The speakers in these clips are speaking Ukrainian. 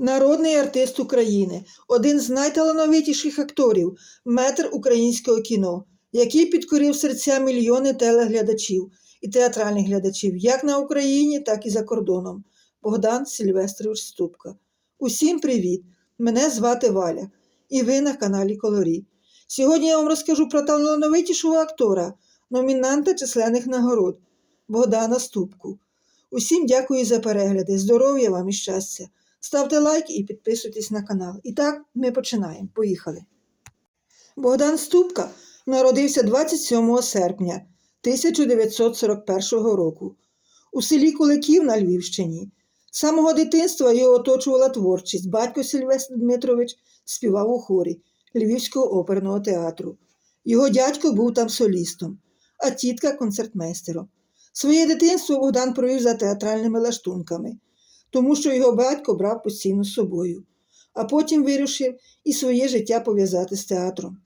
Народний артист України, один з найталановитіших акторів, метр українського кіно, який підкорив серця мільйони телеглядачів і театральних глядачів як на Україні, так і за кордоном. Богдан Сільвестрович Ступка. Усім привіт! Мене звати Валя, і ви на каналі Колорі. Сьогодні я вам розкажу про талановитішого актора, номінанта численних нагород Богдана Ступку. Усім дякую за перегляди, здоров'я вам і щастя. Ставте лайк і підписуйтесь на канал. І так, ми починаємо. Поїхали. Богдан Ступка народився 27 серпня 1941 року у селі Куликів на Львівщині. З самого дитинства його оточувала творчість. Батько Сильвестр Дмитрович співав у хорі Львівського оперного театру. Його дядько був там солістом, а тітка концертмейстером. Своє дитинство Богдан провів за театральними лаштунками, тому що його батько брав постійно з собою, а потім вирішив і своє життя пов'язати з театром.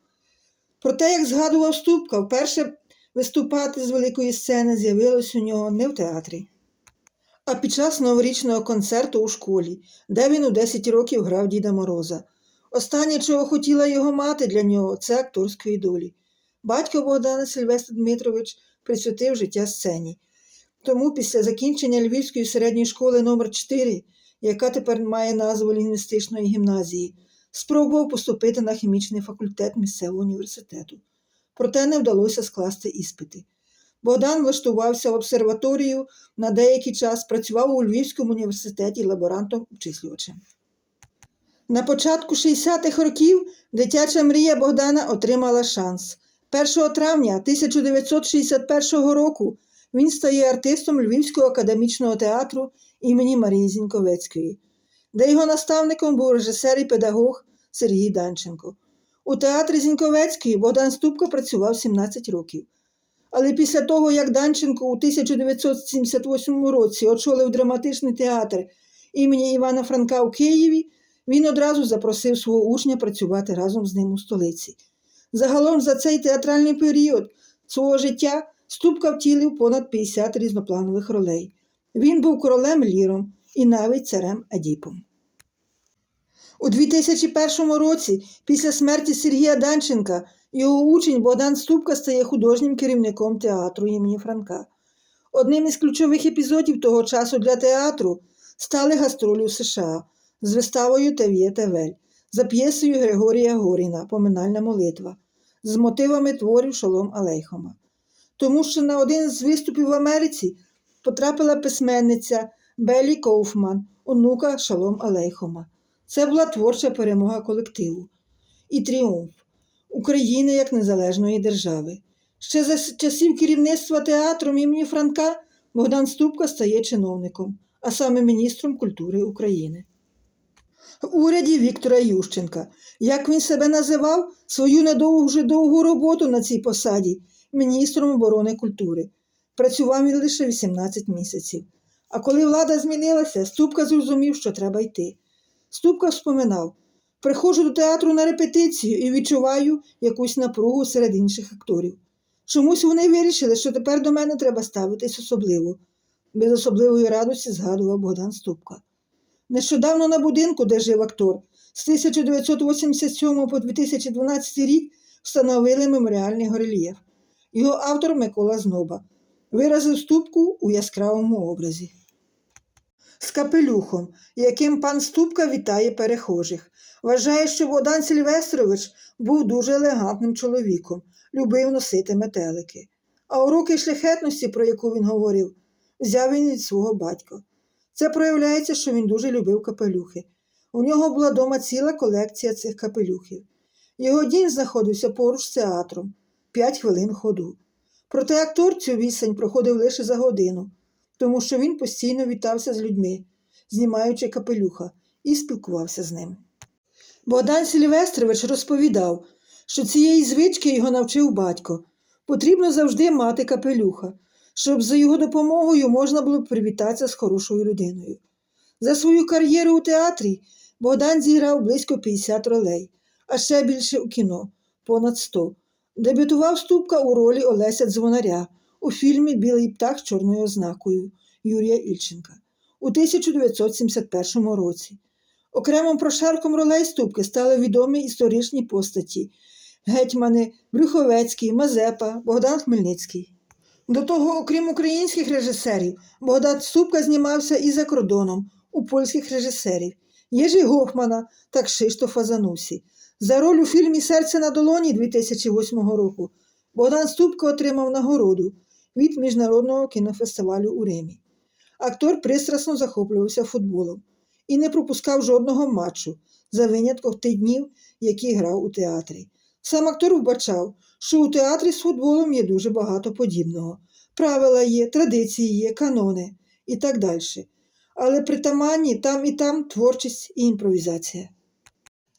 Проте, як згадував Ступка, вперше виступати з великої сцени з'явилось у нього не в театрі, а під час новорічного концерту у школі, де він у 10 років грав Діда Мороза. Останнє, чого хотіла його мати для нього, це акторської долі. Батько Богдана Сильвестр Дмитрович присвятив життя сцені. Тому після закінчення Львівської середньої школи номер 4 яка тепер має назву лінгвістичної гімназії, спробував поступити на хімічний факультет місцевого університету. Проте не вдалося скласти іспити. Богдан влаштувався в обсерваторію на деякий час, працював у Львівському університеті лаборантом-обчислювачем. На початку 60-х років дитяча мрія Богдана отримала шанс. 1 травня 1961 року він стає артистом Львівського академічного театру імені Марії Зіньковецької, де його наставником був режисер і педагог Сергій Данченко. У театрі Зіньковецької Богдан Ступко працював 17 років. Але після того, як Данченко у 1978 році очолив драматичний театр імені Івана Франка у Києві, він одразу запросив свого учня працювати разом з ним у столиці. Загалом за цей театральний період свого життя Ступка втілив понад 50 різнопланових ролей. Він був королем Ліром і навіть царем Едіпом. У 2001 році, після смерті Сергія Данченка, його учень Богдан Ступка стає художнім керівником театру імені Франка. Одним із ключових епізодів того часу для театру стали гастролі у США з виставою Тев'є Тевель за п'єсою Григорія Горіна Поминальна молитва з мотивами творів Шолом Алейхома. Тому що на один з виступів в Америці потрапила письменниця Белі Коуфман, онука Шалом Алейхома. Це була творча перемога колективу і тріумф України як незалежної держави. Ще за часів керівництва театром імені Франка Богдан Ступка стає чиновником, а саме міністром культури України. В уряді Віктора Ющенка, як він себе називав, свою недовгу вже довгу роботу на цій посаді міністром оборони культури. Працював він лише 18 місяців. А коли влада змінилася, Ступка зрозумів, що треба йти. Ступка вспоминав приходжу до театру на репетицію і відчуваю якусь напругу серед інших акторів. Чомусь вони вирішили, що тепер до мене треба ставитись особливо. Без особливої радості згадував Богдан Ступка. Нещодавно на будинку, де жив актор, з 1987 по 2012 рік встановили меморіальний горельєф. Його автор Микола Зноба виразив ступку у яскравому образі. З капелюхом, яким пан Ступка вітає перехожих. Вважає, що Богдан Сільвестрович був дуже елегантним чоловіком, любив носити метелики. А уроки шляхетності, про яку він говорив, взяв він від свого батька. Це проявляється, що він дуже любив капелюхи. У нього була дома ціла колекція цих капелюхів. Його дім знаходився поруч з театром, п'ять хвилин ходу. Проте актор цю відстань проходив лише за годину, тому що він постійно вітався з людьми, знімаючи капелюха, і спілкувався з ним. Богдан Сільвестрович розповідав, що цієї звички його навчив батько. Потрібно завжди мати капелюха, щоб за його допомогою можна було привітатися з хорошою людиною. За свою кар'єру у театрі Богдан зіграв близько 50 ролей, а ще більше у кіно понад 100. Дебютував Ступка у ролі Олеся Дзвонаря у фільмі Білий птах з чорною ознакою Юрія Ільченка у 1971 році. Окремим прошарком ролей Ступки стали відомі історичні постаті гетьмани Брюховецький, Мазепа, Богдан Хмельницький. До того, окрім українських режисерів, Богдан Ступка знімався і за кордоном у польських режисерів Єжі Гофмана та Кшиштофа Занусі. За роль у фільмі Серце на долоні 2008 року Богдан Ступка отримав нагороду від Міжнародного кінофестивалю у Римі. Актор пристрасно захоплювався футболом і не пропускав жодного матчу за винятком тих днів, які грав у театрі. Сам актор вбачав, що у театрі з футболом є дуже багато подібного. Правила є, традиції є, канони і так далі. Але притаманні там і там творчість і імпровізація.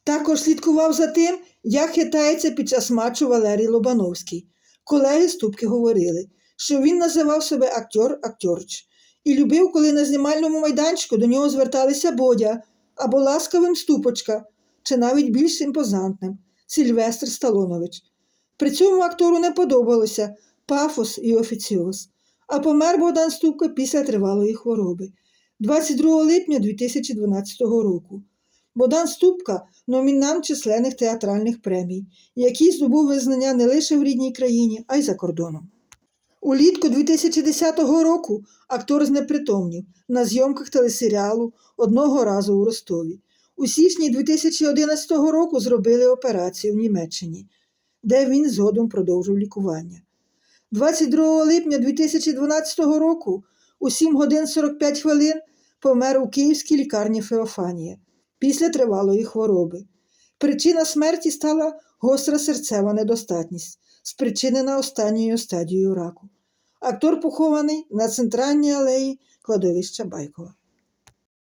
Також слідкував за тим, як хитається під час матчу Валерій Лобановський. Колеги Ступки говорили, що він називав себе актор Актьорч і любив, коли на знімальному майданчику до нього зверталися Бодя або ласкавим Ступочка, чи навіть більш імпозантним Сильвестр Сталонович. При цьому актору не подобалося пафос і офіціоз, а помер Богдан Ступка після тривалої хвороби 22 липня 2012 року. Богдан Ступка номінант численних театральних премій, який здобув визнання не лише в рідній країні, а й за кордоном. Улітку 2010 року актор знепритомнів на зйомках телесеріалу одного разу у Ростові. У січні 2011 року зробили операцію в Німеччині, де він згодом продовжив лікування. 22 липня 2012 року у 7 годин 45 хвилин помер у київській лікарні Феофанія після тривалої хвороби. Причина смерті стала гостра серцева недостатність, спричинена останньою стадією раку. Актор похований на центральній алеї кладовища Байкова.